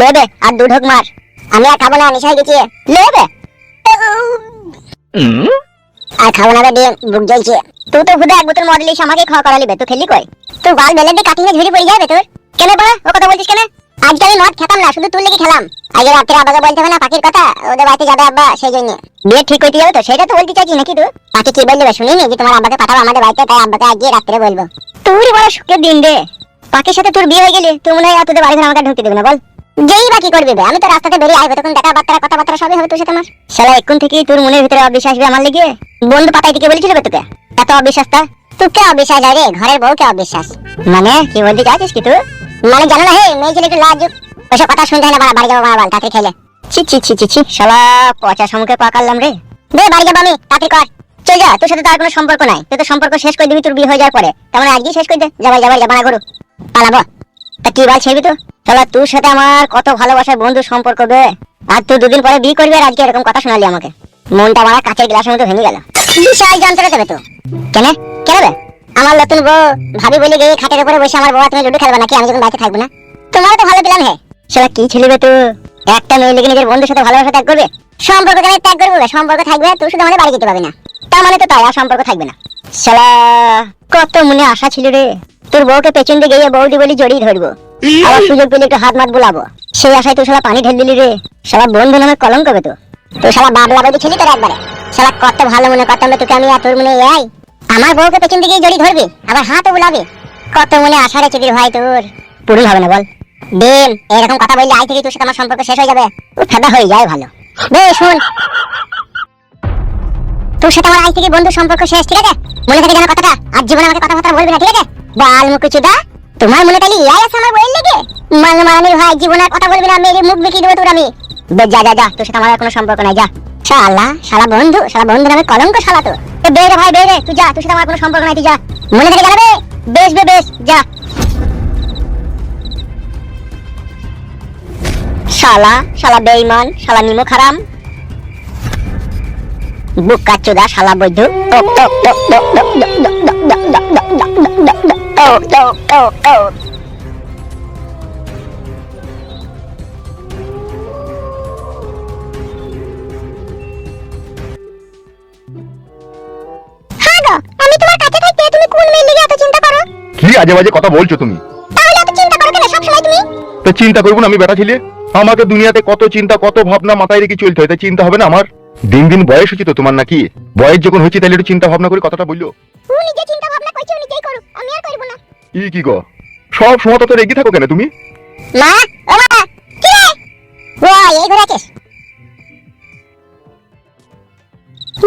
লেবে আর দু ঢোক মার। আমি আর খাব না নিশায় গেছি লেবে! আর খাব না ডিম বুক জ্বলছে। তুই তো খুদে এক বোতল মদ লিস আমাকে খাওয়া করালি বে তুই খেলি কই? তুই গাল বেলে দিয়ে কাটিয়ে ঝুড়ি পড়ে যাবে তোর। কেন বড় ও কথা বলছিস কেন? আজকে আমি মদ খেতাম না শুধু তুই লেগে খেলাম। আগে রাত্রে আব্বাকে বলতে হবে না পাখির কথা? ওদের বাড়িতে যাবে আব্বা সেই জন্য। বিয়ে ঠিক করতে যাবে তো, সেটা তো বলতে চাইছি নাকি তুই? পাখি কি বলবে শুনিনি যে তোমার আব্বাকে পাঠাবো আমাদের বাড়িতে, তাই আব্বাকে আজকে রাত্রে বলব। তুই বড় সুখের দিন রে। পাখির সাথে তোর বিয়ে হয়ে গেলি তুই মনে হয় আর তোদের বাড়িতে আমাকে ঢুকতে দেবে না, বল। যেই বাকি করবি আমি তো রাস্তাতে বেরিয়ে আসব তখন দেখা বার্তা, কথাবার্তা সবই হবে তোর সাথে আমার। শালা, এক্ষুন থেকেই তোর মনের ভিতরে অবিশ্বাস হবে আমার লেগে। বন্ধু পাতাই দিকে বলেছিল তোকে, এত অবিশ্বাস তা? তুই কে অবিশ্বাস? হয় রে ঘরের বউ কে অবিশ্বাস? মানে কি বলতে চাইছিস কি তুই? মানে জানো না হে, মেয়ে ছেলে একটু লাজুক। ওইসব কথা শুনতে হয় না বাড়া, যাব বাড়া, তাড়াতাড়ি খেলে ছি ছি ছি ছি ছি শালা পচা সমুখে পাকালাম রে। দে বাড়ি যাব আমি তাড়াতাড়ি কর। চল যা তোর সাথে তার কোনো সম্পর্ক নাই। তুই তো সম্পর্ক শেষ করে দিবি তোর বিয়ে হয়ে যাওয়ার পরে। তেমন আজকেই শেষ করে দে। যাবাই যাবাই যাবা না করু পালাবো। তা কি বল ছেড়বি তো? শালা তোর সাথে আমার কত ভালোবাসার বন্ধু সম্পর্ক বে। আর তুই দুদিন পরে বিয়ে করবি আর আজকে এরকম কথা শোনালি আমাকে। মনটা আমার কাঁচের গ্লাসের মতো ভেঙে গেল। বিশাল যন্ত্রণা দেবে তো কেন? কেন বে? আমার নতুন বউ ভাবি বলে গিয়ে খাটের উপরে বসে আমার বউ তুমি লুডো খেলবে নাকি? আমি যখন বাড়িতে থাকব না। তোমারও তো ভালো প্ল্যান হে। শালা কি ছেলে তুই একটা মেয়ে লেগে নিজের বন্ধুর সাথে ভালোবাসা ত্যাগ করবে? সম্পর্ক কেন ত্যাগ করবে বে? সম্পর্ক থাকবে তুই শুধু আমাদের বাড়ি যেতে পারবি না। তার মানে তো তাই, আর সম্পর্ক থাকবে না। শালা, কত মনে আশা ছিল রে। তোর বউকে পেছন দিয়ে গিয়ে বৌদি বলি জড়িয়ে ধরবো। আবার সুযোগ পেলে একটু হাত মাত বুলাবো। সেই আশায় তুই শালা পানি ঢেল দিলি রে। শালা বন্ধু নামে কলঙ্ক হবে তো তুই শালা বাবলা বৌদি ছিলি তোর একবারে। শালা কত ভালো মনে রে তোকে আমি আর তোর মনে এই আমার বউকে পেছন দিকে জড়িয়ে ধরবি, আবার হাতও বুলাবি। কত মনে আশা রেখে দিল ভাই তোর। পূরণ হবে না বল। বেন এরকম কথা বললে আই থেকে তোর সাথে আমার সম্পর্ক শেষ হয়ে যাবে। ফেদা হয়ে যায় ভালো। বে শুন। তোর সাথে আমার আজ থেকে বন্ধু সম্পর্ক শেষ ঠিক আছে? মনে থাকে যেন কথাটা আর জীবনে আমাকে কথাবার্তা বলবি না ঠিক আছে? বাল মুকুচুদা তোমার মনে তাহলে ইয়াই আছে আমার বইয়ের লেগে? মাল মারানির ভাই জীবনে কথা বলবি না মেরে মুখ বেঁকিয়ে দেবো তোর আমি। বে, যা যা যা তোর সাথে আমার কোনো সম্পর্ক নাই যা। শালা শালা বন্ধু শালা বন্ধু নামে কলঙ্ক শালা তো। বেরে ভাই বেরে তুই যা তোর সাথে আমার কোনো সম্পর্ক নাই তুই যা। মনে থাকে জানাবে বেশ বে বেশ যা। শালা শালা বেইমান শালা নিমু খারাম বুক কাচ্চুদা শালা বৈধু আমি তোমার কাছে থাকতে তুমি কোন এত চিন্তা করো কি বাজে কথা বলছো তুমি তাহলে এত চিন্তা করো কেন সব সময় তুমি তো চিন্তা করব না আমি বেটা ছিলে আমাকে দুনিয়াতে কত চিন্তা কত ভাবনা মাথায় রেখে চলতে হয় তাই চিন্তা হবে না আমার? দিন দিন বয়স হচ্ছে তো তোমার নাকি? বয়স যখন হচ্ছে তাহলে একটু চিন্তা ভাবনা করে কথাটা বলল। ও নিজে চিন্তা ভাবনা করছে নিজেই করুক আমি আর করব না। ই কি গো? সব সময় তো রেগে থাকো কেন তুমি? মা ও মা কি? রে ও এই ঘরে আছিস?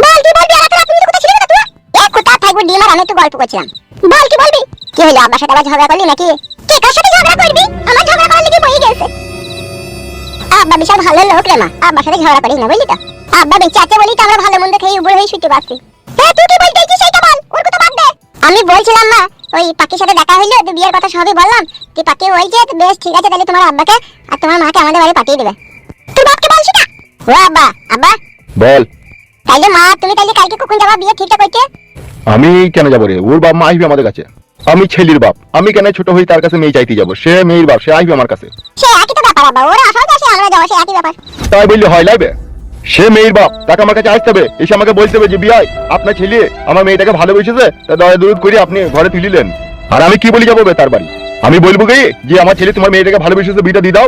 বল কি বলবি আর তুমি তো কোথায় ছিলি না তুই? এক কোথা থাকব ডিম আর আমি একটু গল্প করছিলাম। বল কি বলবি? কি হলো আব্বার সাথে আবার ঝগড়া করলি নাকি? কে কার সাথে ঝগড়া করবি? আমার ঝগড়া করার লেগে বই আব্বা বিশাল ভালো লোক রে মা। আব্বার সাথে ঝগড়া করিস না বুঝলি তো? আব্বা বেঁচে আছে বলি তো আমরা ভালো মন্দ খেয়ে উপরে হয়ে শুতে পারছি। হ্যাঁ তুই কি বলতে চাইছিস সেটা বল ওর কথা বাদ দে আমি বলছিলাম মা ওই পাখির সাথে দেখা হইল তুই বিয়ের কথা সবই বললাম। তুই পাখি বলছে বেশ ঠিক আছে তাহলে তোমার আব্বাকে আর তোমার মাকে আমাদের বাড়ি পাঠিয়ে দেবে। তুই বাপকে বলছি না? ও আব্বা আব্বা। বল। তাইলে মা তুমি তাইলে কালকে কখন যাবা বিয়ে ঠিকঠাক হইতে আমি কেন যাব রে? ওর বাপ মা আসবে আমাদের কাছে। আমি ছেলির বাপ। আমি কেন ছোট হই তার কাছে মেয়ে চাইতে যাব? সে মেয়ের বাপ সে আসবে আমার কাছে। সে একই তো ব্যাপার আব্বা ওরা আসাও যাচ্ছে আমরা যাওয়া সে একই ব্যাপার। তাই বললে হয় লাইবে? সে মেয়ের বাপ তাকে আমার কাছে আসতে হবে। এসে আমাকে বলতে হবে যে বিয়াই আপনার ছেলে আমার মেয়েটাকে ভালোবেসেছে তা দয়া দূর করে আপনি ঘরে তুলিলেন। আর আমি কি বলি যাব তার বাড়ি? আমি বলব কি যে আমার ছেলে তোমার মেয়েটাকে ভালোবেসেছে বিটা দিয়ে দাও।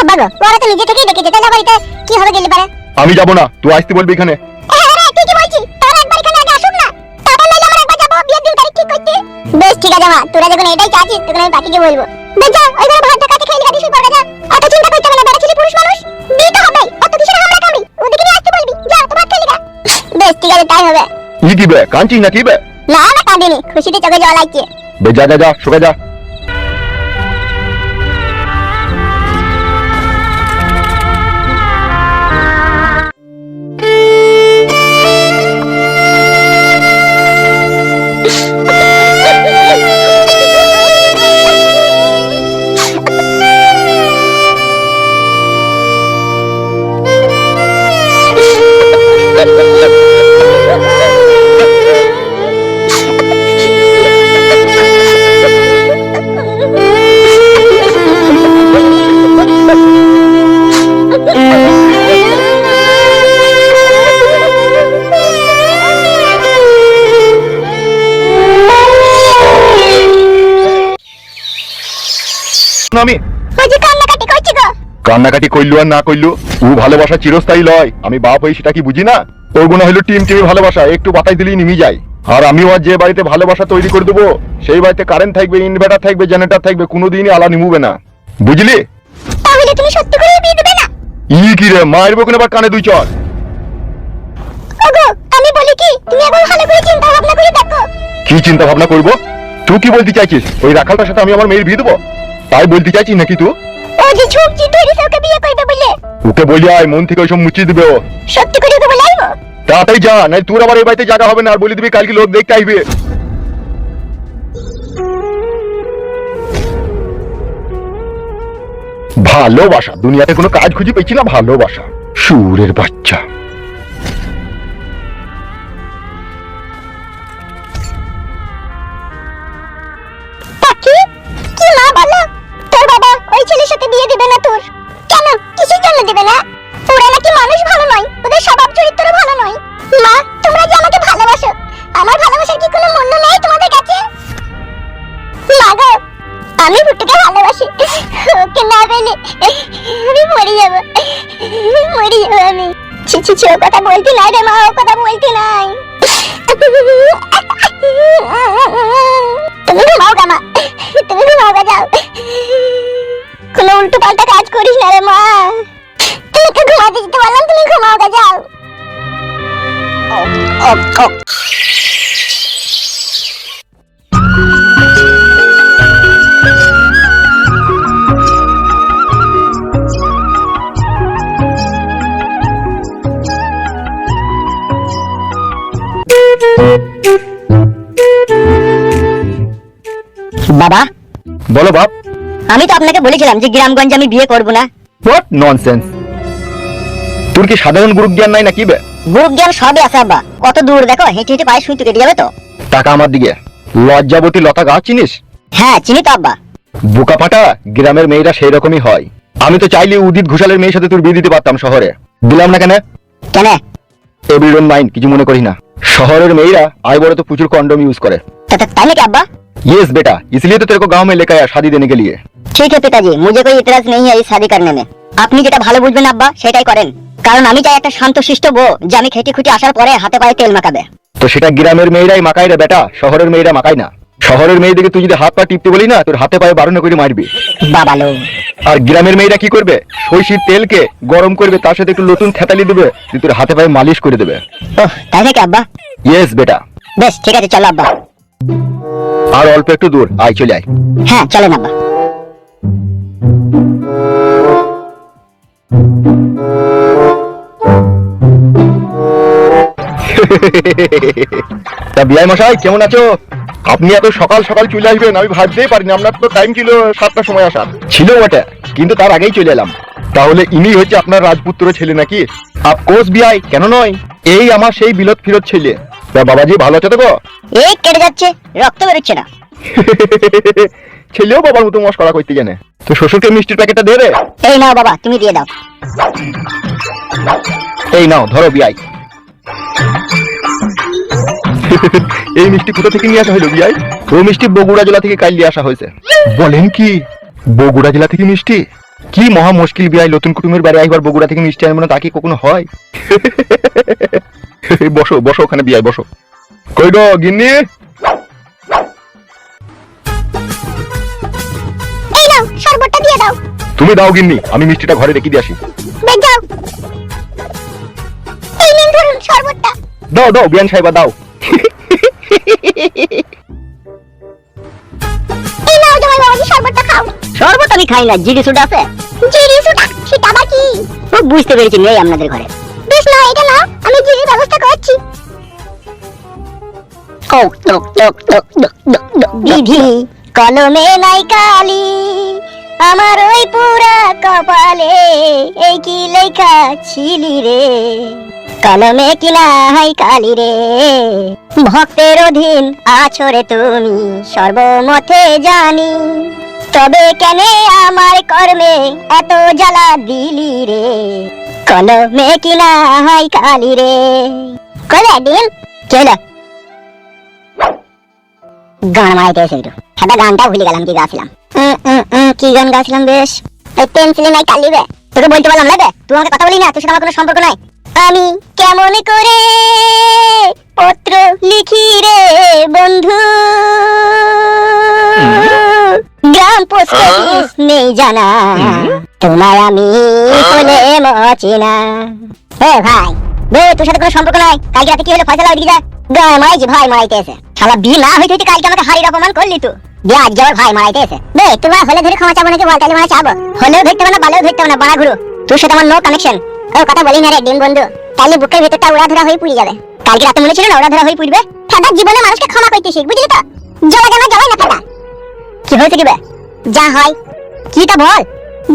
আব্বা ওরা তো নিজে থেকেই ডেকেছে তাহলে আবার এটা কি হবে গেলে পারে? আমি যাব না তুই আসতে বলবি এখানে। রে তুই কি বলছিস তাহলে একবার এখানে আগে আসুক না। নাইলে আমরা একবার যাব বিয়ের দিন তারিখ ঠিক করতে। বেশ ঠিক আছে মা। তোরা যখন এটাই চাচ্ছিস তখন আমি বাকিকে বলব। বেশ যা ওই ঘরে ভাতটা কাটি খেয়ে শুয়ে পড়ে যা। অত চিন্তা করতে হবে না বড় ছেলে পুরুষ মানুষ। দিতে হবে অত কিসের হামলা কামড়ি? ওদিকে নিয়ে আসতে বলবি। যা তো ভাত খেয়ে বেশ ঠিক আছে তাই হবে। ই কি বে? কাঞ্চি না কি বে? না না কাঁদিনি। খুশিতে চোখে জল আইছে। বেজা যা যা যা যা। না আমি। ওই যে কান্নাকাটি করছি গো। কান্নাকাটি কইলু আর না কইলু ও ভালোবাসা চিরস্থায়ী লয়। আমি বাপ হই সেটা কি বুঝি না? ওগুলো হলো টিম টিমে ভালোবাসা একটু বাতাই দিলেই নিমি যায়। আর আমিও আর যে বাড়িতে ভালোবাসা তৈরি করে দেবো সেই বাড়িতে কারেন্ট থাকবে ইনভার্টার থাকবে জেনারেটর থাকবে কোনোদিনই আলা নিমুবে না। বুঝলি? তাহলে তুমি সত্যি করে বিয়ে দেবে না? ই কি রে আবার কানে দুই চর? ওগো আমি বলি কি তুমি একবার ভালো করে চিন্তা ভাবনা করে দেখো। কি চিন্তা ভাবনা করব? তুই কি বলতে চাইছিস? ওই রাখালটার সাথে আমি আমার মেয়ের বিয়ে দেবো? তাই বলতে চাইছিস নাকি তুই? ও যে ঝুঁকছি ধরেছে ওকে বিয়ে করবে বলে। ওকে বলি আয় মন থেকে ওইসব মুচিয়ে দিবে ও। সত্যি করে ওকে বলে আইবো তাড়াতাড়ি যা নাই তোর আবার এই বাড়িতে জায়গা হবে না আর বলে দিবি কালকে লোক দেখতে আইবে ভালোবাসা দুনিয়াতে কোনো কাজ খুঁজে পেয়েছি না ভালোবাসা। সুরের বাচ্চা। আমি ভুট্টুকে ভালোবাসি। ওকে না পেলে আমি মরে যাব। মরে যাব আমি। ছি ছি ছি, ও কথা বলতি নাই রে মা, ও কথা বলতি নাই। তুমি ঘুমাও গা মা, তুমি ঘুমাও গা যাও। কোনো উল্টো পাল্টা কাজ করিস না রে মা। তুমি ঘুমাতে যেতে বললাম তুমি ঘুমাও গা যাও। বলো বাপ। আমি তো আপনাকে বলেছিলাম যে গ্রামগঞ্জে আমি বিয়ে করব না। হোয়াট ননসেন্স তোর কি সাধারণ গ্রুপ জ্ঞান নাই নাকি বে? গ্রুপ জ্ঞান সবই আছে আব্বা। কত দূর দেখো হেঁটে হেঁটে পায়ে শুই তো কেটে যাবে তো। টাকা আমার দিকে। লজ্জাবতী লতা গাছ চিনিস? হ্যাঁ চিনি তো আব্বা। বোকা ফাটা গ্রামের মেয়েরা সেই রকমই হয়। আমি তো চাইলে উদিত ঘোষালের মেয়ের সাথে তোর বিয়ে দিতে পারতাম শহরে। দিলাম না কেন? কেন? এভরি ডোন্ট মাইন্ড কিছু মনে করি না। শহরের মেয়েরা আয় বড় बड़े तो प्रचुर कॉन्डोम यूज करे ताई ना अब्बा আপনি যেটা ভালো বুঝবেন আব্বা সেটাই করেন। কারণ আমি চাই একটা শান্তশিষ্ট বউ যে আমি খেটে খুঁটি আসার পরে হাতে পায়ে তেল মাখাবে। তো সেটা গ্রামের মেয়েরাই মাখায় রে বেটা শহরের মেয়েরা মাখায় না। শহরের মেয়েদেরকে তুই যদি হাত পা টিপতে বলি না তোর হাতে পায়ে বারণ করে মারবি। আর গ্রামের মেয়েরা কি করবে? সইষির তেলকে গরম করবে তার সাথে একটু নতুন থেতালি দেবে তোর হাতে পায়ে মালিশ করে দেবে। তাই নাকি আব্বা? ইয়েস বেটা। বেশ ঠিক আছে চলো আব্বা। আর অল্প একটু দূর আয় চলে আয়। হ্যাঁ চলেন আব্বা। তা বিআই মশাই কেমন আছো? আপনি এত সকাল সকাল চলে আসবেন আমি ভাবতেই পারিনি। আপনার তো টাইম ছিল সাতটার সময় আসার। ছিল বটে কিন্তু তার আগেই চলে এলাম। তাহলে ইনি হচ্ছে আপনার রাজপুত্র ছেলে নাকি? আফকোর্স বিআই কেন নয়? এই আমার সেই বিলত ফিরত ছেলে। তা বাবাজি ভালো আছে তো গো? এই কেটে যাচ্ছে রক্ত বেরোচ্ছে না। ছেলেও বাবার মতো মস্করা করতে জানে। তো শ্বশুরকে মিষ্টির প্যাকেটটা দে। রে এই নাও বাবা তুমি দিয়ে দাও। এই নাও ধরো বিআই। এই মিষ্টি কোথা থেকে নিয়ে আসা হলো বিআই ও মিষ্টি বগুড়া জেলা থেকে কাল নিয়ে আসা হয়েছে। বলেন কি? বগুড়া জেলা থেকে মিষ্টি? কি মহা মুশকিল বিআই নতুন কুটুমের বাড়ি একবার বগুড়া থেকে মিষ্টি আনব না তা কি কখনো হয়? বসো বসো ওখানে বিআই বসো। কই গো গিন্নি? এই নাও শরবতটা দিয়ে দাও। তুমি দাও গিন্নি আমি মিষ্টিটা ঘরে রেখে দিয়ে আসি। যাও। এই নিন ধরুন শরবতটা। দাও দাও বিয়ান সাহেবা দাও। এই নাও জামাই বাবাজি শরবতটা খাও। শরবত আমি খাই না জিরি সুডা আছে। জিরি সুডা? সেটা আবার কি? ও বুঝতে পেরেছি নেই আপনাদের ঘরে। বেশ এটা নাও আমি জিরির ব্যবস্থা করছি। ও টক টক টক টক টক টক বিধি কলমে নাই কালি আমার ওই পুরা কপালে এই কি লেখা ছিলি রে? কলমে কি নাই কালি রে। ভক্তের অধীন আছো রে তুমি, সর্বমতে জানি। তবে কেন আমার কর্মে এত জ্বালা দিলি রে? কলমে কি নাই কালি রে। কলে ডিম? চলো। গান মাইতে এসে একটু সাদা গানটা ভুলে গেলাম, কি গাছিলাম। কি গান গাছিলাম বেশ। এই পেন্সিলে নাই কালিবে তোকে বলতে পারলাম না তুই আমাকে কথা বলি না, তোর সাথে আমার কোনো সম্পর্ক নাই। আমি কেমন করে পত্র লিখি রে বন্ধু? গ্রাম পোস্ট অফিস নেই জানা। তোমার আমি বলে মচিনা। এ ভাই বে তোর সাথে কোনো সম্পর্ক নাই? কালকে রাতে কি হলো? ফয়সালা ওইদিকে যা। গায়ে মারাইছি ভাই মারাইতে এসে শালা বিয়ে না হইতে হইতে কালকে আমাকে হাড়ির অপমান করলি তো দিয়ে আজকে আবার ভাই মারাইতে এসে বে তোমার হলে ধরে ক্ষমা চাবো নাকি? বল তাহলে মানে চাবো। হলেও ধরতে হবে না বালেও ধরতে হবে না বাড়া ঘুরো তোর সাথে আমার নো কানেকশন ও কথা বলি না রে, ডিম বন্ধু। তাহলে বুকের ভেতরটা উড়া ধরা হয়ে পুড়ে যাবে। কালকে রাতে মনে ছিল না উড়াধরা হয়ে পুড়বে? ফাদা জীবনে মানুষকে ক্ষমা করতে শিখ, বুঝলি তো? জলা জানা জলাই না ফাদা? কি হয়েছে কি বে? যা হয়। কি তা বল?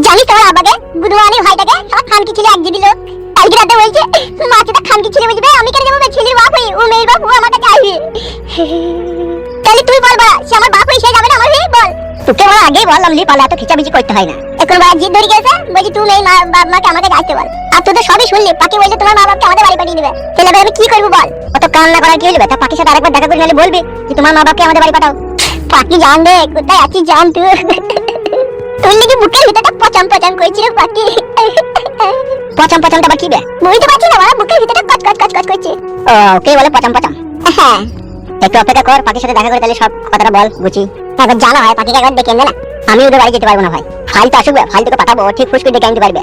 জানিস তোমার আব্বাকে বুধবানি ভাইটাকে, সব খানকি ছিল এক জিবি লোক। কালকে রাতে বলছে মাছেটা খানকি ছিল বুঝবে আমি কেন যাব? ছেলের বাপ হই ও মেয়ের বাপ, ও আমার কাছে আসবে। তাহলে তুই বল বা, সে আমার বাপ হই সে যাবে না আমার বল। তোকে আমার আগেই বললাম লি পালা, এত খিচাবিচি করতে হয় না। জিদ ধরে গেছে? বলছি তুমি এই মা বাপ মাকে আসতে বল। আর তুই তো সবই শুনলি। পাকি বলছে তোমার মা বাপকে আমাদের বাড়ি পাঠিয়ে দিবে। তাহলে আমি কি করব বল? অত কান্না করা কি তা পাখির সাথে আরেকবার দেখা করে নিলে বলবি যে তোমার মা বাপকে আমাদের বাড়ি পাঠাও। পাখি জান রে কোথায় আছিস জান তুই? তোর নাকি বুকের ভিতরটা পচাম পচাম করছিল পাখি? পচাম পচামটা বে? বুঝতে পারছি না বাবা বুকের ভিতরটা কচ কচ কচ কচ করছে। ও কে বলে পচাম পচাম হ্যাঁ। একটু অপেক্ষা কর পাখির সাথে দেখা করে তাহলে সব কথাটা বল বুঝি। একবার জানা হয় পাখিকে একবার এনে না? আমি ওদের বাড়ি যেতে পারব না ভাই। ফাইল তো আসবে ফাইল তোকে পাঠাবো ঠিক ফুসকে ডেকে আনতে পারবে।